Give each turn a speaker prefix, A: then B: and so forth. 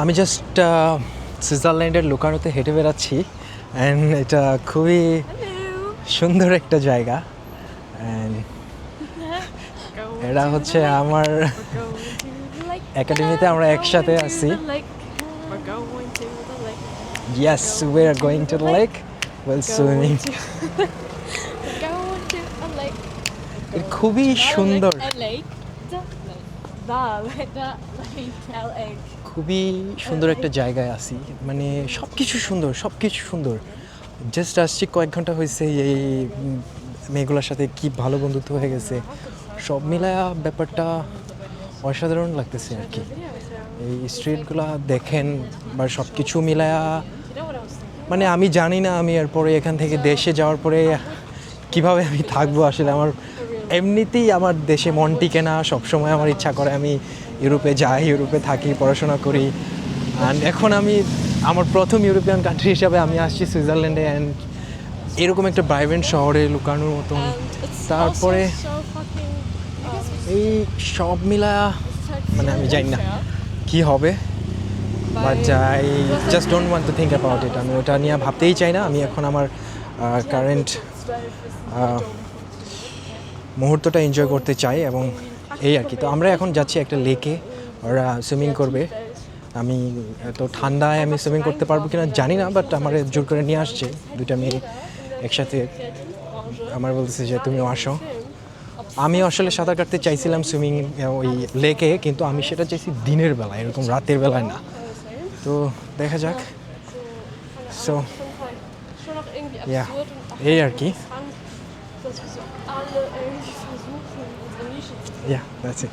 A: আমি জাস্ট সুইজারল্যান্ডের লুকানোতে হেঁটে বেড়াচ্ছি অ্যান্ড এটা খুবই সুন্দর একটা জায়গা অ্যান্ড এরা হচ্ছে আমার একাডেমিতে আমরা একসাথে আছি। Yes we are going to lake well swimming খুবই সুন্দর খুবই সুন্দর একটা জায়গায় আছি মানে সব কিছু সুন্দর সব কিছু সুন্দর। জাস্ট আসছি, কয়েক ঘণ্টা হয়েছে এই মেয়েগুলোর সাথে কি ভালো বন্ধুত্ব হয়ে গেছে। সব মিলায়া ব্যাপারটা অসাধারণ লাগতেছে আর কি। এই স্ট্রিটগুলো দেখেন বা সব কিছু মিলায়া মানে আমি জানি না আমি এরপরে এখান থেকে দেশে যাওয়ার পরে কীভাবে আমি থাকব আসলে আমার এমনিতেই আমার দেশে মন টিকে না সবসময় আমার ইচ্ছা করে আমি ইউরোপে যাই ইউরোপে থাকি পড়াশোনা করি। অ্যান্ড এখন আমি আমার প্রথম ইউরোপিয়ান কান্ট্রি হিসাবে আমি আসছি সুইজারল্যান্ডে অ্যান্ড এরকম একটা ভাইব্রেন্ট শহরে লুকানোর মতন। তারপরে এই সব মিলা মানে আমি জানি না কি হবে। But I just don't want to think about it আমি ওটা নিয়ে ভাবতেই চাই না। আমি এখন আমার কারেন্ট মুহূর্তটা এনজয় করতে চাই এবং এই আর কি। তো আমরা এখন যাচ্ছি একটা লেকে ওরা সুইমিং করবে। আমি এত ঠান্ডায় আমি সুইমিং করতে পারব কিনা জানি না বাট আমার জোর করে নিয়ে আসছে। দুইটা মেয়ে একসাথে আমার বলতেছে যে তুমি আসো। আমি আসলে সাঁতার কাটতে চাইছিলাম সুইমিং ওই লেকে কিন্তু আমি সেটা চাইছি দিনের বেলায়, এরকম রাতের বেলায় না। তো দেখা যাক। সো ইয়া এই আর কি। Yeah, that's it.